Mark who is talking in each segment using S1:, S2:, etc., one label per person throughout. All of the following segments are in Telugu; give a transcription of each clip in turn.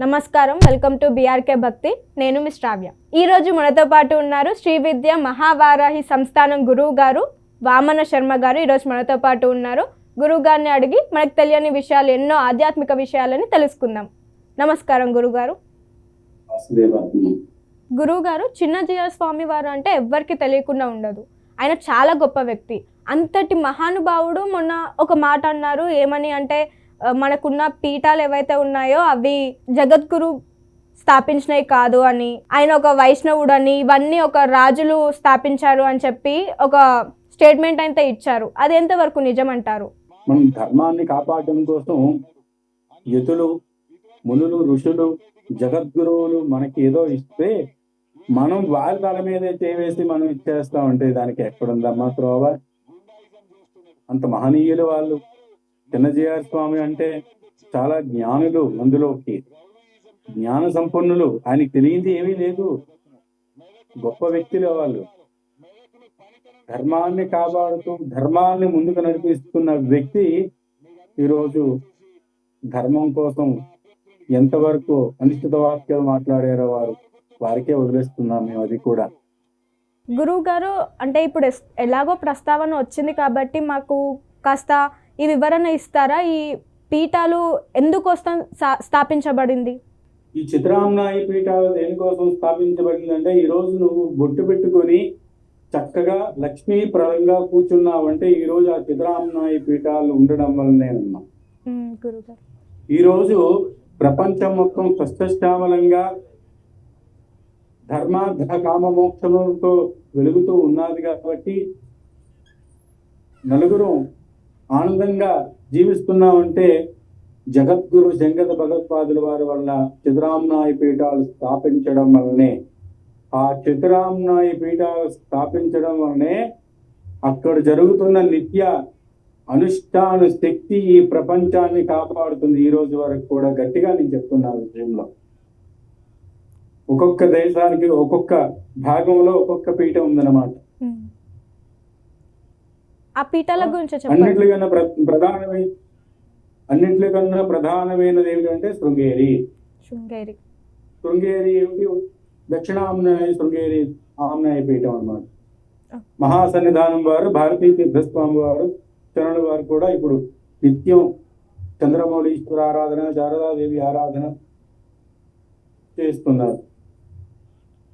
S1: నమస్కారం. వెల్కమ్ టు బీఆర్కే భక్తి నేను మీ శ్రావ్య. ఈ రోజు మనతో పాటు ఉన్నారు శ్రీ విద్య మహావారాహి సంస్థానం గురువు గారు వామన శర్మ గారు. ఈరోజు మనతో పాటు ఉన్నారు. గురువు గారిని అడిగి మనకు తెలియని విషయాలు ఎన్నో ఆధ్యాత్మిక విషయాలని తెలుసుకుందాం. నమస్కారం గురుగారు గురువు గారు చిన్నజీవ స్వామి వారు అంటే ఎవ్వరికి తెలియకుండా ఉండదు. ఆయన చాలా గొప్ప వ్యక్తి. అంతటి మహానుభావుడు మొన్న ఒక మాట అన్నారు. ఏమని అంటే మనకున్న పీఠాలు ఏవైతే ఉన్నాయో అవి జగద్గురు స్థాపించినవి కాదు అని ఆయన ఒక వైష్ణవుడు అని ఇవన్నీ ఒక రాజులు స్థాపించారు అని చెప్పి ఒక స్టేట్మెంట్ అయితే ఇచ్చారు. అది ఎంతవరకు నిజం అంటారు
S2: మనం ధర్మాన్ని కాపాడడం కోసం యతులు మునులు ఋషులు జగద్గురువులు మనకి ఏదో ఇస్తే మనం వాళ్ళ తల మీదే చేవేసి మనం ఇచ్చేస్తామంటే దానికి ఎక్కడుందమ్మా త్రోవ? అంత మహనీయులు వాళ్ళు. చిన్నజీఆర్ స్వామి అంటే చాలా జ్ఞానులు అందులోకి. జ్ఞాన సంపన్నులు. ఆయనకి తెలియంది ఏమీ లేదు. గొప్ప వ్యక్తులు వాళ్ళు. ధర్మాన్ని కాపాడుతూ ధర్మాన్ని ముందుకు నడిపిస్తున్న వ్యక్తి ఈరోజు ధర్మం కోసం ఎంతవరకు అనిశ్చిత వాక్యాలు మాట్లాడారో వారు వారికే వదిలేస్తున్నాం మేము అది కూడా.
S1: గురువు గారు అంటే ఇప్పుడు ఎస్- ఎలాగో ప్రస్తావన వచ్చింది కాబట్టి మాకు కాస్త ఈ వివరణ ఇస్తారా? ఈ పీఠాలు ఎందుకు వస్తాం స్థాపించబడింది?
S2: ఈ చిత్రాంనాయి పీఠాలు దేనికోసం స్థాపించబడిందంటే ఈ రోజు నువ్వు బొట్టు పెట్టుకొని చక్కగా లక్ష్మీప్రదంగా కూర్చున్నావంటే ఈ రోజు ఆ చిత్రాంనాయి పీఠాలు ఉండడం వల్లనే ఈ రోజు ప్రపంచం మొత్తం స్పష్టశ్యామలంగా ధర్మార్థ కామ మోక్షములతో వెలుగుతూ ఉన్నది కాబట్టి నలుగురు ఆనందంగా జీవిస్తున్నామంటే జగద్గురు జంగత భగవత్పాదుల వారి వల్ల చిత్రాంనాయ పీఠాలు స్థాపించడం వల్లనే. ఆ చిత్రాంనాయ పీఠాలు స్థాపించడం వల్లనే అక్కడ జరుగుతున్న నిత్య అనుష్ఠాన శక్తి ఈ ప్రపంచాన్ని కాపాడుతుంది. ఈ రోజు వరకు కూడా గట్టిగా నేను చెప్తున్నాను విషయంలో. ఒక్కొక్క దేశానికి ఒక్కొక్క భాగంలో ఒక్కొక్క పీఠం ఉందన్నమాట.
S1: ఆ పీఠాల గురించి చెప్పండి.
S2: అన్నిటికన్నా ప్ర- ప్రధానమైన అన్నిటికన్నా ప్రధానమైనది ఏమిటంటే శృంగేరి.
S1: శృంగేరి.
S2: శృంగేరి ఏమిటి? దక్షిణామ్నాయ శృంగేరి ఆమ్నాయ పీఠం అన్నమాట. మహాసన్నిధానం వారు భారతీ తీర్థస్వామి వారు చరణుల వారు కూడా ఇప్పుడు నిత్యం చంద్రమౌళీశ్వర ఆరాధన శారదాదేవి ఆరాధన చేస్తున్నారు.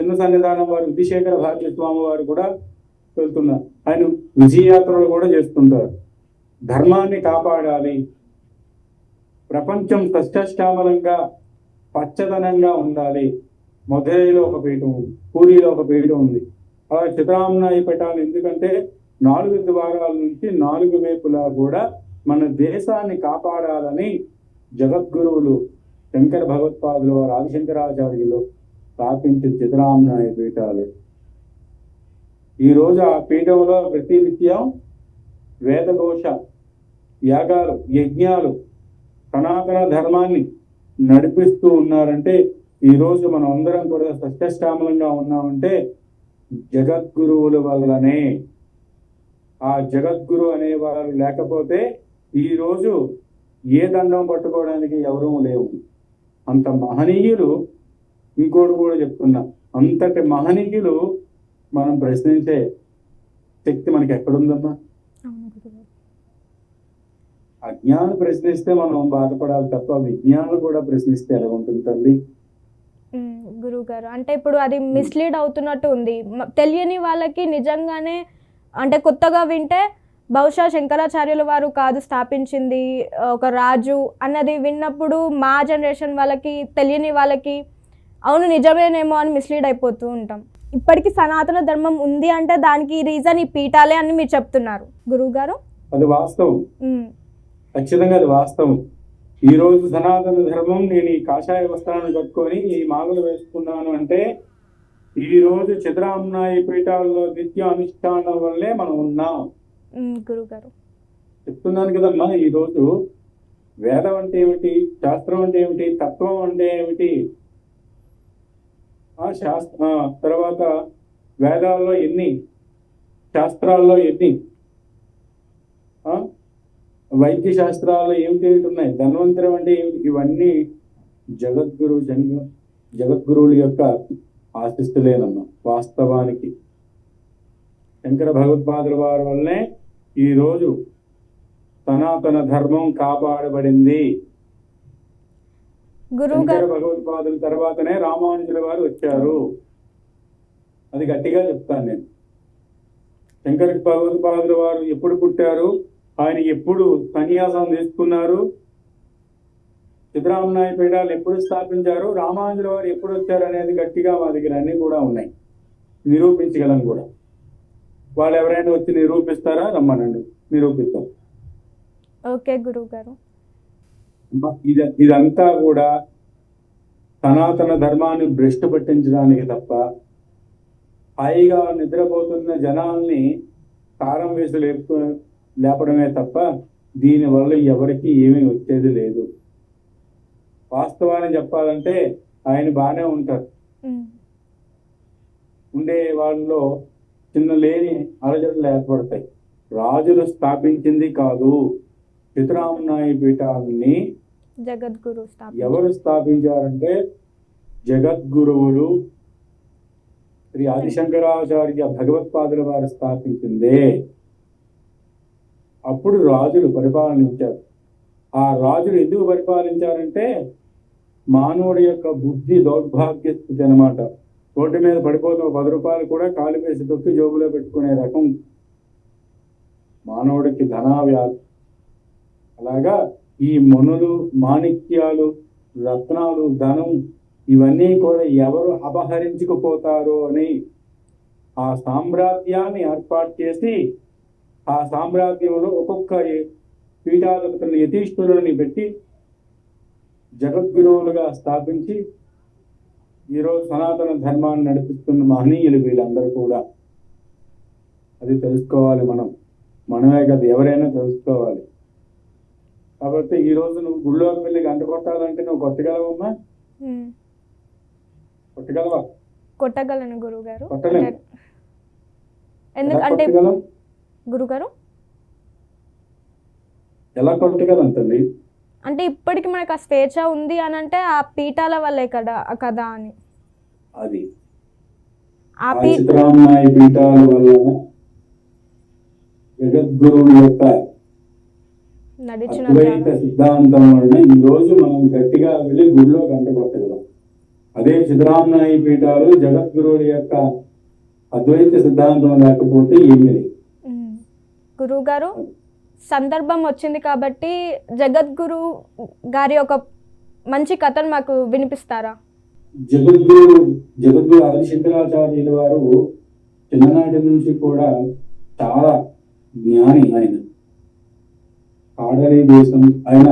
S2: చిన్న సన్నిధానం వారు విధిశేఖర భారతీ స్వామి వారు కూడా వెళ్తున్నారు. ఆయన విజయయాత్రలు కూడా చేస్తుంటారు. ధర్మాన్ని కాపాడాలి. ప్రపంచం సస్యశ్యామలంగా పచ్చదనంగా ఉండాలి. మధురైలో ఒక పీఠం ఉంది పూరిలో ఒక పీఠం ఉంది. అలా చిత్రాంనాయి పీఠాలు ఎందుకంటే నాలుగు ద్వారాల నుంచి నాలుగు వైపులా కూడా మన దేశాన్ని కాపాడాలని జగద్గురువులు శంకర భగవత్పాదులు వారు ఆదిశంకరాచార్యులు స్థాపించిన చిత్రాంనాయ పీఠాలు. ఈరోజు ఆ పీఠంలో ప్రతి నిత్యం వేదఘోష యాగాలు యజ్ఞాలు సనాతన ధర్మాన్ని నడిపిస్తూ ఉన్నారంటే ఈరోజు మనం అందరం కూడా సస్యశ్యామలంగా ఉన్నామంటే జగద్గురువుల వల్లనే ఆ జగద్గురు అనేవారు లేకపోతే ఈ రోజు ఏ దండం పట్టుకోవడానికి ఎవరూ లేవు. అంత మహనీయులు ఇంకోటి కూడా చెప్తున్నా అంతటి మహనీయులు మనం ప్రశ్నించే శక్తి మనకి ఎక్కడుందమ్మా. అజ్ఞానం ప్రశ్నిస్తే మనం బాధపడాలి తప్ప విజ్ఞానం కూడా ప్రశ్నిస్తే ఎలా ఉంటుంది తల్లి?
S1: గురువు గారు అంటే ఇప్పుడు అది మిస్లీడ్ అవుతున్నట్టు ఉంది. తెలియని వాళ్ళకి నిజంగానే అంటే కొత్తగా వింటే బహుశా శంకరాచార్యుల వారు కాదు స్థాపించింది ఒక రాజు అన్నది విన్నప్పుడు మా జనరేషన్ వాళ్ళకి తెలియని వాళ్ళకి అవును నిజమేనేమో అని మిస్లీడ్ అయిపోతూ ఉంటాం. ఇప్పటికీ సనాతన ధర్మం ఉంది అంటే దానికి రీజన్ ఈ పీఠాలే అని మీరు చెప్తున్నారు. గురువు గారు
S2: అది వాస్తవం. ఖచ్చితంగా అది వాస్తవం. ఈ రోజు సనాతన ధర్మం నేను ఈ కాషాయ వస్త్రాన్ని కట్టుకొని ఈ మాలలు వేసుకున్నాను అంటే ఈ రోజు చిత్రాంనాయి పీఠాల్లో నిత్య అనుష్ఠానం వల్లే మనం ఉన్నాం.
S1: గురువు గారు
S2: చెప్తున్నాను కదమ్మా ఈ రోజు వేదం అంటే ఏమిటి? శాస్త్రం అంటే ఏమిటి? తత్వం అంటే ఏమిటి? ఆ శాస్త్ర తర్వాత వేదాల్లో ఎన్ని శాస్త్రాల్లో ఎన్ని? వైద్య శాస్త్రాల్లో ఏమిటి ఏమిటి ఉన్నాయి ధన్వంతరం అంటే ఏమిటి? ఇవన్నీ జగద్గురు జంగ జగద్గురువుల యొక్క ఆశిస్తులేనమ్మా వాస్తవానికి. శంకర భగవత్పాదుల వారి వల్లనే ఈరోజు సనాతన ధర్మం కాపాడబడింది.
S1: గురువు గారు.
S2: భగవత్పాదుల తర్వాతనే రామానుజుల వారు వచ్చారు. అది గట్టిగా చెప్తాను నేను. శంకర భగవత్పాదుల వారు ఎప్పుడు పుట్టారు? ఆయన ఎప్పుడు సన్యాసం తీసుకున్నారు? సిద్ధరామనాయ పీఠాలు ఎప్పుడు స్థాపించారు? రామానుజుల వారు ఎప్పుడు వచ్చారు అనేది గట్టిగా మా దగ్గర అన్ని కూడా ఉన్నాయి. నిరూపించగలను కూడా. వాళ్ళు ఎవరైనా వచ్చి నిరూపిస్తారా? రమ్మనండి. నిరూపిస్తాం
S1: ఓకే గురువు గారు.
S2: ఇది ఇదంతా కూడా సనాతన ధర్మాన్ని భ్రష్టు పట్టించడానికి తప్ప హాయిగా నిద్రపోతున్న జనాల్ని కారం వేసి లేపు లేపడమే తప్ప దీనివల్ల ఎవరికి ఏమీ వచ్చేది లేదు. వాస్తవాన్ని చెప్పాలంటే ఆయన బాగానే ఉంటారు. ఉండే వాళ్ళలో చిన్న లేని అలజడులు ఏర్పడతాయి. రాజులు స్థాపించింది కాదు. చిత్రామనాయ పీఠాన్ని
S1: జగద్గురు
S2: ఎవరు స్థాపించారంటే జగద్గురువులు శ్రీ ఆదిశంకరాచార్య భగవత్పాదుల వారు స్థాపించిందే. అప్పుడు రాజులు పరిపాలించారు. ఆ రాజులు ఎందుకు పరిపాలించారంటే మానవుడి యొక్క బుద్ధి దౌర్భాగ్య స్థితి అనమాట రోడ్డు మీద పడిపోతున్న పది రూపాయలు కూడా కాలు వేసి తొక్కి జోబులో పెట్టుకునే రకం మానవుడికి ధనావ్యాధి. అలాగా ఈ మనులు మాణిక్యాలు రత్నాలు ధనం ఇవన్నీ కూడా ఎవరు అపహరించుకుపోతారో అని ఆ సామ్రాజ్యాన్ని ఏర్పాటు చేసి ఆ సామ్రాజ్యంలో ఒక్కొక్క పీఠాధిపతులను యతీశ్వరుని పెట్టి జగద్గురువులుగా స్థాపించి ఈరోజు సనాతన ధర్మాన్ని నడిపిస్తున్న మహనీయులు వీళ్ళందరూ కూడా. అది తెలుసుకోవాలి మనం. మనమే కదా ఎవరైనా తెలుసుకోవాలి. కాబట్టి ఈ రోజు నువ్వు గుళ్ళోకి వెళ్ళి గంట కొట్టాలంటే నువ్వు కొట్టగలవమ్మా? కొట్టగలవా?
S1: కొట్టగలను గురువు గారు ఎందుకంటే
S2: కొట్టగలం?
S1: గురుగారు?
S2: ఎలా కొట్టగలం తల్లి?
S1: అంటే ఇప్పటికి మనకు ఆ స్వేచ్ఛ ఉంది అని అంటే ఆ పీఠాల వల్లే కదా కదా అని.
S2: అది.
S1: ఆ
S2: పీఠాల వలన జగద్గురువు యొక్క అద్వైత. సిద్ధాంతం వలన ఈ రోజు మనం గట్టిగా వెళ్ళి గుడిలో గంట కొట్టగలం అదే సిద్ధరామనాయ పీఠాలు జగద్గురువుల యొక్క అద్వైత సిద్ధాంతం లేకపోతే ఏమీ లేదు.
S1: గురువు గారు సందర్భం వచ్చింది కాబట్టి జగద్గురు గారి ఒక మంచి కథను మాకు వినిపిస్తారా
S2: జగద్గురు జగద్గురు ఆదిశంకరాచార్యుల వారు చిన్ననాటి నుంచి కూడా చాలా జ్ఞాని ఆయన ఆడలి దేశం ఆయన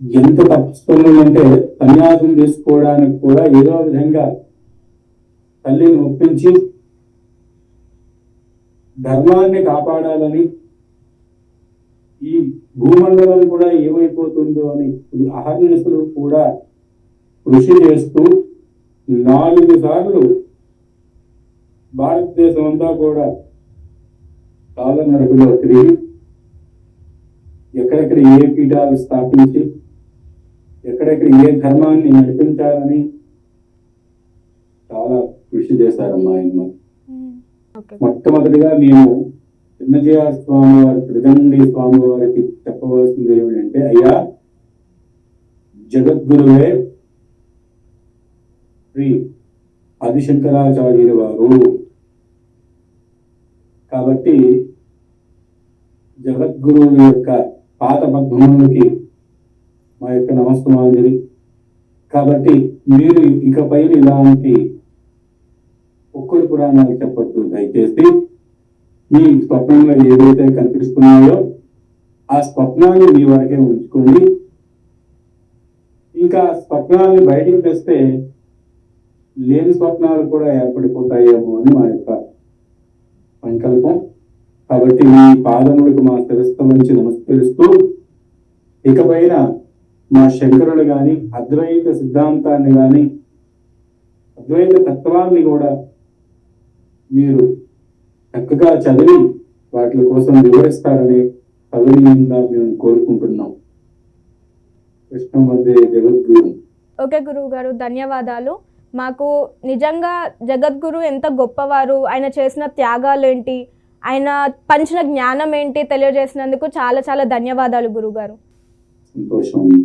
S2: ఎంత తప్పిస్తున్నాడంటే సన్యాసం తీసుకోవడానికి కూడా ఏదో విధంగా తల్లిని ఒప్పించి ధర్మాన్ని కాపాడాలని ఈ భూమండలం కూడా ఏమైపోతుందో అని అహర్నిశలు కూడా కృషి చేస్తూ నాలుగు సార్లు భారతదేశం అంతా కూడా కాలనడకలో తిరిగి ఎక్కడెక్కడ ఏ పీఠాలు స్థాపించి ఎక్కడెక్కడ ఏ ధర్మాన్ని నడిపించాలని చాలా కృషి చేశారమ్మా ఆయన. మొట్టమొదటిగా మేము చిన్నజయ స్వామి వారి ప్రజండి స్వామి వారికి చెప్పవలసింది ఏమిటంటే అయ్యా జగద్గురువే శ్రీ ఆదిశంకరాచార్యుల వారు. కాబట్టి జగద్గురువు యొక్క పాత పద్మములకి మా యొక్క నమస్తమాంజలి కాబట్టి మీరు ఇకపై ఇలాంటి ఒక్కడి పురాణాలు చెప్పొద్దు. దయచేసి మీ స్వప్నంలో ఏదైతే కనిపిస్తున్నాయో ఆ స్వప్నాన్ని మీ వరకే ఉంచుకోండి. ఇంకా స్వప్నాన్ని బయటికి తెస్తే లేని స్వప్నాలు కూడా ఏర్పడిపోతాయేమో అని మా యొక్క కాబట్టి మీ పాదములకు మా శిరస్సు నమస్కరిస్తూ ఇకపైన మా శంకరుడు కానీ అద్వైత సిద్ధాంతాన్ని కానీ అద్వైత తత్వాన్ని కూడా మీరు చక్కగా చదివి వాటి కోసం వివరిస్తారని సవినీయంగా మేము కోరుకుంటున్నాం. కృష్ణ వందే జగద్గురు.
S1: ఓకే గురువు గారు ధన్యవాదాలు. మాకు నిజంగా జగద్గురు ఎంత గొప్పవారు ఆయన చేసిన త్యాగాలు ఏంటి ఆయన పంచిన జ్ఞానం ఏంటి తెలియజేసినందుకు చాలా చాలా ధన్యవాదాలు గురుగారు.
S2: సంతోషం.